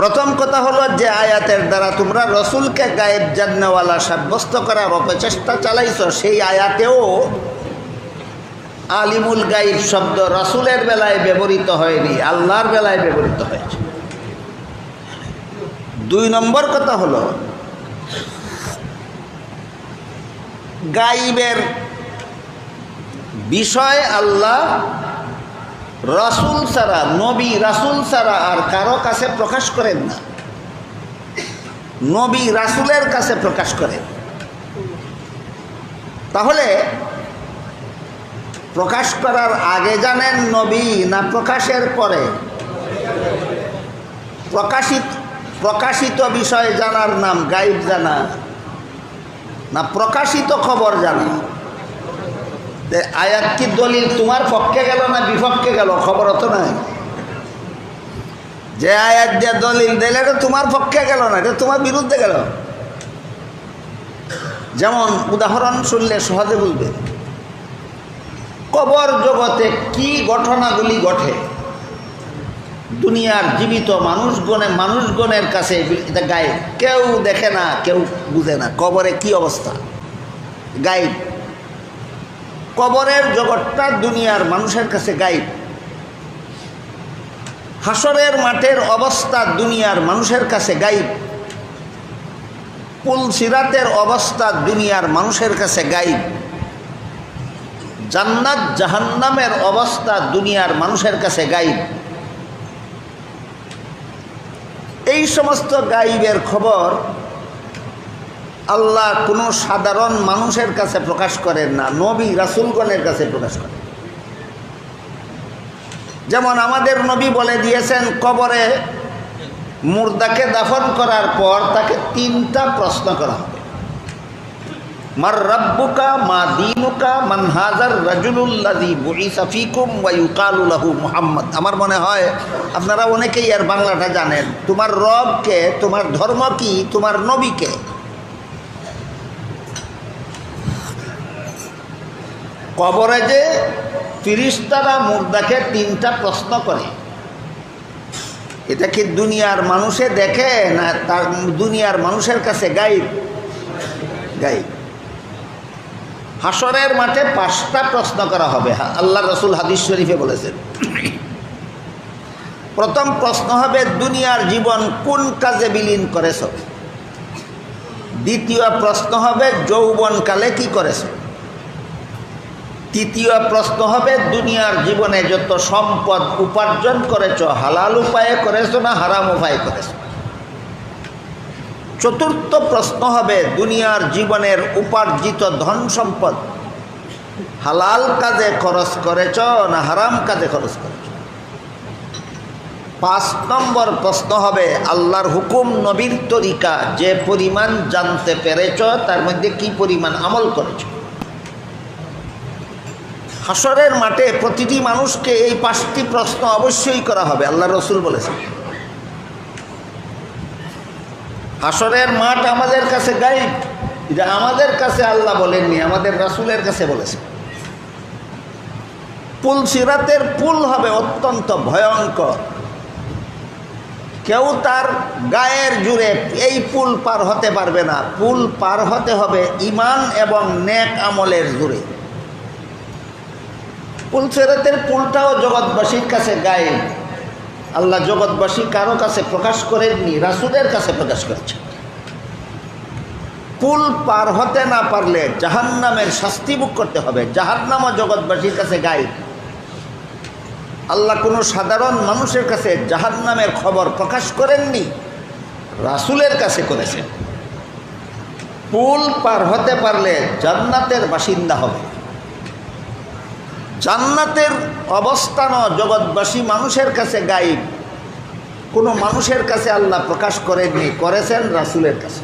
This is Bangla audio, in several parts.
প্রথম কথা হলো যে আয়াতের দ্বারা তোমরা রসুলকে গায়েব জান্নাওয়ালা সাব্যস্ত করার অপচেষ্টা চালাইছ, সেই আয়াতেও আলিমুল গাইব শব্দ রসুলের বেলায় ব্যবহৃত হয়নি, আল্লাহর বেলায় ব্যবহৃত হয়েছে। দুই নম্বর কথা হলো, গাইবের বিষয় আল্লাহ রাসুল সারা নবী রাসুল ছাড়া আর কারও কাছে প্রকাশ করেন না। নবী রাসুলের কাছে প্রকাশ করেন। তাহলে প্রকাশ করার আগে জানেন নবী না প্রকাশের পরে? প্রকাশিত প্রকাশিত বিষয় জানার নাম গাইব জানা, না প্রকাশিত খবর জানা? আয়াত কি দলিল তোমার পক্ষে গেল না বিপক্ষে গেল? খবর তো নাই। যে আয়াত দিয়ে দলিল দিলে এটা তোমার পক্ষে গেল না, এটা তোমার বিরুদ্ধে গেল। যেমন উদাহরণ শুনলে সহজে বলবে, কবর জগতে কি ঘটনাগুলি ঘটে? দুনিয়ার জীবিত মানুষগণে, মানুষগণের কাছে এটা গায়ে কেউ দেখে না, কেউ বুঝে না, কবরে কি অবস্থা? গাইব কবরের জগৎটা দুনিয়ার মানুষের কাছে গাইব। হাসরের মাঠের অবস্থা দুনিয়ার মানুষের কাছে গাইব। পুল সিরাতের অবস্থা দুনিয়ার মানুষের কাছে গাইব। জান্নাত জাহান্নামের অবস্থা দুনিয়ার মানুষের কাছে গাইব। এই সমস্ত গাইবের খবর আল্লাহ কোনো সাধারণ মানুষের কাছে প্রকাশ করেন না, নবী রাসুলগণের কাছে প্রকাশ করেন। যেমন আমাদের নবী বলে দিয়েছেন, কবরে মুর্দাকে দাফন করার পর তাকে তিনটা প্রশ্ন করা হবে। মার রব্বুকা, মা দিনুকা, মান হাজার রাজুলুল্লাদি বুইসা ফিকুম ওয়াইকালুলাহু মুহাম্মদ। আমার মনে হয় আপনারা অনেকেই আর বাংলাটা জানেন, তোমার রবকে, তোমার ধর্ম কি, তোমার নবীকে? কবরে যে ফিরিস্তারা মুর্দাকে তিনটা প্রশ্ন করে। এটা কি দুনিয়ার মানুষে দেখে না তার দুনিয়ার মানুষের কাছে গাইব? গাইব। হাসরের মাঠে পাঁচটা প্রশ্ন করা হবে। আল্লাহ রসুল হাদিস শরীফে বলেছেন, প্রথম প্রশ্ন হবে, দুনিয়ার জীবন কোন কাজে বিলীন করেছ? দ্বিতীয় প্রশ্ন হবে, যৌবনকালে কি করেছ? তৃতীয় প্রশ্ন হবে, দুনিয়ার জীবনে যত সম্পদ উপার্জন করেছ, হালাল উপায়ে করেছ না হারাম উপায়ে করেছ? চতুর্থ প্রশ্ন হবে, দুনিয়ার জীবনের উপার্জিত ধন সম্পদ হালাল কাজে খরচ করেছ না হারাম কাজে খরচ করেছ? পাঁচ নম্বর প্রশ্ন হবে, আল্লাহর হুকুম নবীর তরিকা যে পরিমাণ জানতে পেরেছ, তার মধ্যে কি পরিমাণ আমল করেছ? হাসরের মাঠে প্রতিটি মানুষকে এই পাঁচটি প্রশ্ন অবশ্যই করা হবে, আল্লাহ রসুল বলেছেন। হাসরের মাঠ আমাদের কাছে গাইব এটা আমাদের কাছে আল্লাহ বলেননি, আমাদের রাসুলের কাছে বলেছে পুল সিরাতের পুল হবে অত্যন্ত ভয়ঙ্কর। কেউ তার গায়ের জুড়ে এই পুল পার হতে পারবে না। পুল পার হতে হবে ইমান এবং নেক আমলের জুড়ে। পুল সিরাতের পুলটাও জগৎবাসীর কাছে গায়ে আল্লাহ জগৎবাসী কারও কাছে প্রকাশ করেননি, রাসুলের কাছে প্রকাশ করেছে পুল পার হতে না পারলে জাহান্নামের শাস্তি ভোগ করতে হবে, জাহান্নামও জগৎবাসীর কাছে গায়ে আল্লাহ কোনো সাধারণ মানুষের কাছে জাহান্নামের খবর প্রকাশ করেননি, রাসুলের কাছে করেছেন। পুল পার হতে পারলে জান্নাতের বাসিন্দা হবে। জান্নাতের অবস্থানও জগৎবাসী মানুষের কাছে গাইব। কোনো মানুষের কাছে আল্লাহ প্রকাশ করেননি, করেছেন রাসুলের কাছে।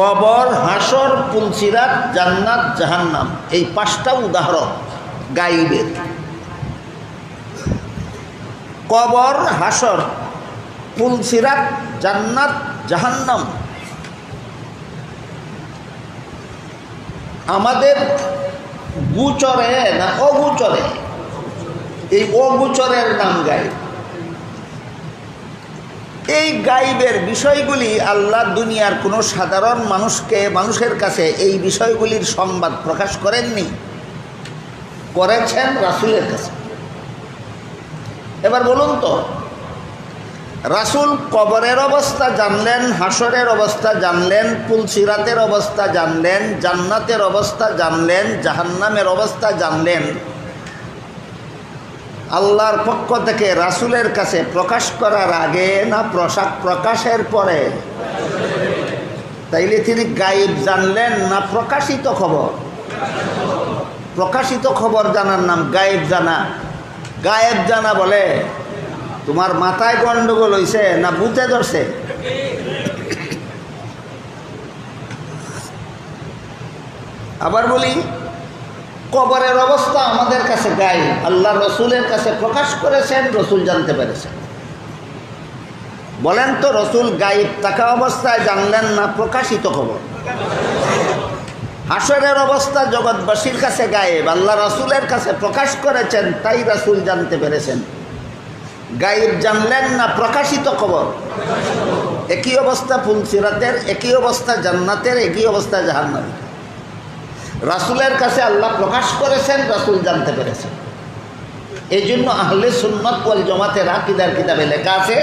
কবর, হাসর, পুলসিরাত, জান্নাত, জাহান্নাম, এই পাঁচটা উদাহরণ গাইবের। কবর, হাসর, পুলসিরাত, জান্নাত, জাহান্নাম আমাদের গুচরে না অগুচরে? এই অগুচরের নাম গাইব। এই গাইবের বিষয়গুলি আল্লাহ দুনিয়ার কোনো সাধারণ মানুষকে, মানুষের কাছে এই বিষয়গুলির সংবাদ প্রকাশ করেননি, করেছেন রাসুলের কাছে। এবার বলুন তো রাসুল কবরের অবস্থা জানলেন হাসরের অবস্থা জানলেন পুলসিরাতের অবস্থা জানলেন, জান্নাতের অবস্থা জানলেন, জাহান্নামের অবস্থা জানলেন। আল্লাহর পক্ষ থেকে রাসুলের কাছে প্রকাশ করার আগে না প্রসাদ প্রকাশের পরে? তাইলে তিনি গাইব জানলেন না প্রকাশিত খবর? প্রকাশিত খবর জানার নাম গায়েব জানা। গায়েব জানা বলে তোমার মাথায় গন্ডগোল হইছে না বুঝে ধরছে? আবার বলি, কবরের অবস্থা আমাদের কাছে গায়ে। আল্লাহ রসুলের কাছে প্রকাশ করেছেন, রসুল জানতে পেরেছেন। বলেন তো, রসুল গাইব থাকা অবস্থায় জানলেন না প্রকাশিত খবর? হাসরের অবস্থা জগৎবাসীর কাছে গায়েব, আল্লাহ রসুলের কাছে প্রকাশ করেছেন, তাই রসুল জানতে পেরেছেন। গাইব জানলেন না, প্রকাশিত খবর। একই অবস্থা ফুলসিরাতের একই অবস্থা জান্নাতের, একই অবস্থা জাহান্নামের। রাসুলের কাছে আল্লাহ প্রকাশ করেছেন, রাসুল জানতে পেরেছেন। এই জন্য আহলে সুন্নত ওয়াল জমাতে রাকিদার কিতাবে লেখা আছে,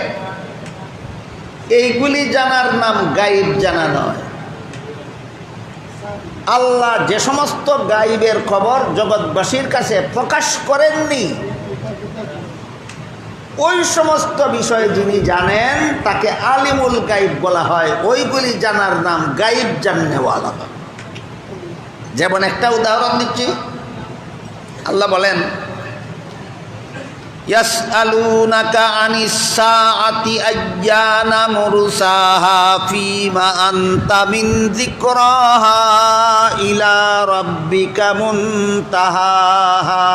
এইগুলি জানার নাম গাইব জানা নয়। আল্লাহ যে সমস্ত গাইবের খবর জগৎবাসীর কাছে প্রকাশ করেননি ওই সমস্ত বিষয় যিনি জানেন, তাকে আলিমুল গাইব বলা হয়। ওইগুলি জানার নাম গাইব জাননেওয়ালা। যেমন একটা উদাহরণ দিচ্ছি। আল্লাহ বলেন, ইয়াসআলুনাকা আনিস সাআতি আইয়ানা মুরসাহা ফীমা আনতা মিন ইলা রাব্বিকা মুনতাহাহা।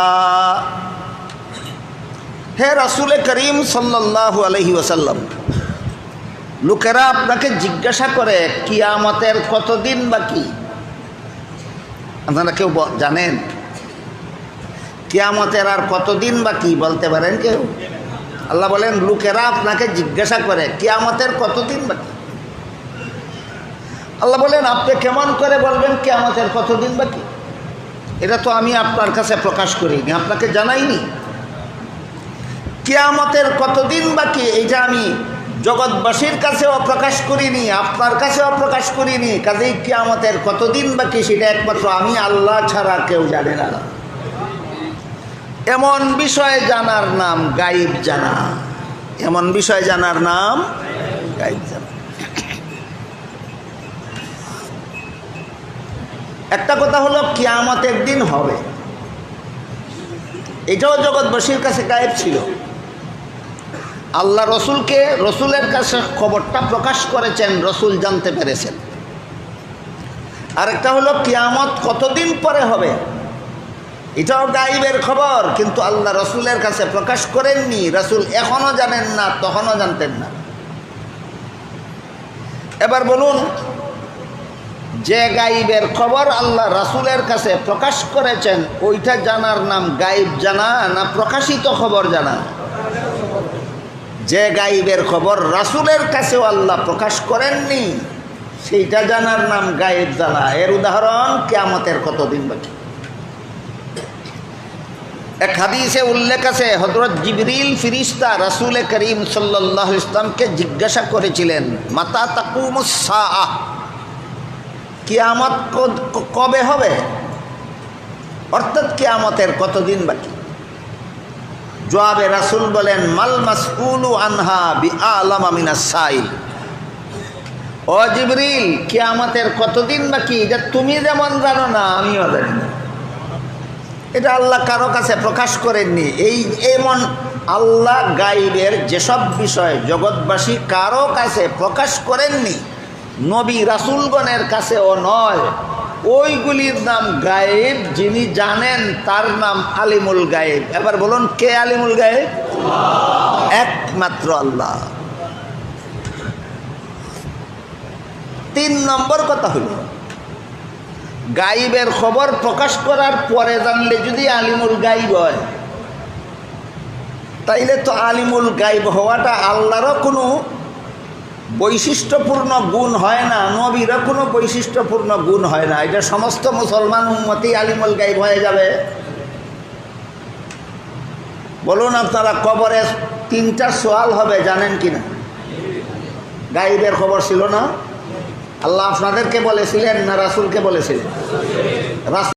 হে রাসূলে করিম সাল্লাল্লাহু আলাইহি ওয়াসাল্লাম, লোকেরা আপনাকে জিজ্ঞাসা করে, কিয়ামতের কতদিন বাকি? আপনারা কেউ জানেন? কিয়ামতের আর কতদিন বাকি বলতে পারেন কেউ? আল্লাহ বলেন, লোকেরা আপনাকে জিজ্ঞাসা করে, কিয়ামতের কতদিন বাকি? আল্লাহ বলেন, আপনি কেমন করে বলবেন কিয়ামতের কতদিন বাকি? এটা তো আমি আপনার কাছে প্রকাশ করিনি, আপনাকে জানাইনি। কিয়ামতের কতদিন বাকি, এইটা আমি জগৎবাসীর কাছেও প্রকাশ করিনি, আপনার কাছেও প্রকাশ করিনি। কাজেই কেয়ামতের কতদিন বাকি সেটা একমাত্র আমি আল্লাহ ছাড়া কেউ জানে না। এমন বিষয় জানার নাম গাইব জানা। এমন বিষয় জানার নাম গাইব জানা। একটা কথা হলো কিয়ামত একদিন হবে। এটাও জগৎবাসীর কাছে গায়েব ছিল। আল্লাহ রসুলকে, রসুলের কাছে খবরটা প্রকাশ করেছেন, রসুল জানতে পেরেছেন। আরেকটা হলো, কিয়ামত কতদিন পরে হবে? এটাও গাইবের খবর, কিন্তু আল্লাহ রসুলের কাছে প্রকাশ করেননি। রসুল এখনও জানেন না, তখনও জানতেন না। এবার বলুন, যে গাইবের খবর আল্লাহ রাসুলের কাছে প্রকাশ করেছেন, ওইটা জানার নাম গাইব জানা না প্রকাশিত খবর জানা? যে গাইবের খবর রাসুলের কাছেও আল্লাহ প্রকাশ করেননি, সেইটা জানার নাম গায়েব জানা এর উদাহরণ কেয়ামতের কতদিন বাকি? এক হাদিসে উল্লেখ আছে হজরত জিবরিল ফিরিস্তা রাসুল করিম সাল্লাহ ইসলামকে জিজ্ঞাসা করেছিলেন, মাতা তাকুমুসা কিয়ামত কবে হবে? অর্থাৎ কিয়ামতের কতদিন বাকি? জবাবে রাসুল বলেন, মাল মাসউলু আনহা বি আলাম আমিনা সাইল। ও কিয়ামতের কতদিন বাকি? এটা তুমি যেমন জানো না, আমিও জানি না। এটা আল্লাহ কারও কাছে প্রকাশ করেননি। এই এমন আল্লাহ গাইবের যেসব বিষয় জগৎবাসী কারও কাছে প্রকাশ করেননি, নবী রাসুলগণের কাছেও নয়। ওইগুলির নাম গায়েব, যিনি জানেন তার নাম আলিমুল গায়েব। এবার বলুন, কে আলিমুল গায়েব? একমাত্র আল্লাহ। তিন নম্বর কথা হলো গাইবের খবর প্রকাশ করার পরে জানলে যদি আলিমুল গাইব হয়, তাইলে তো আলিমুল গাইব হওয়াটা আল্লাহরও কোনো বৈশিষ্ট্যপূর্ণ গুণ হয় না। নবীরও কোনো বৈশিষ্ট্যপূর্ণ গুণ হয় না। এটা সমস্ত মুসলমান উন্মতি আলিমুল গাইব হয়ে যাবে। বলুন আপনারা কবরে তিনটা সোয়াল হবে, জানেন কি না গাইবের খবর ছিল না? আল্লাহ আপনাদেরকে বলেছিলেন না রাসুলকে বলেছিলেন?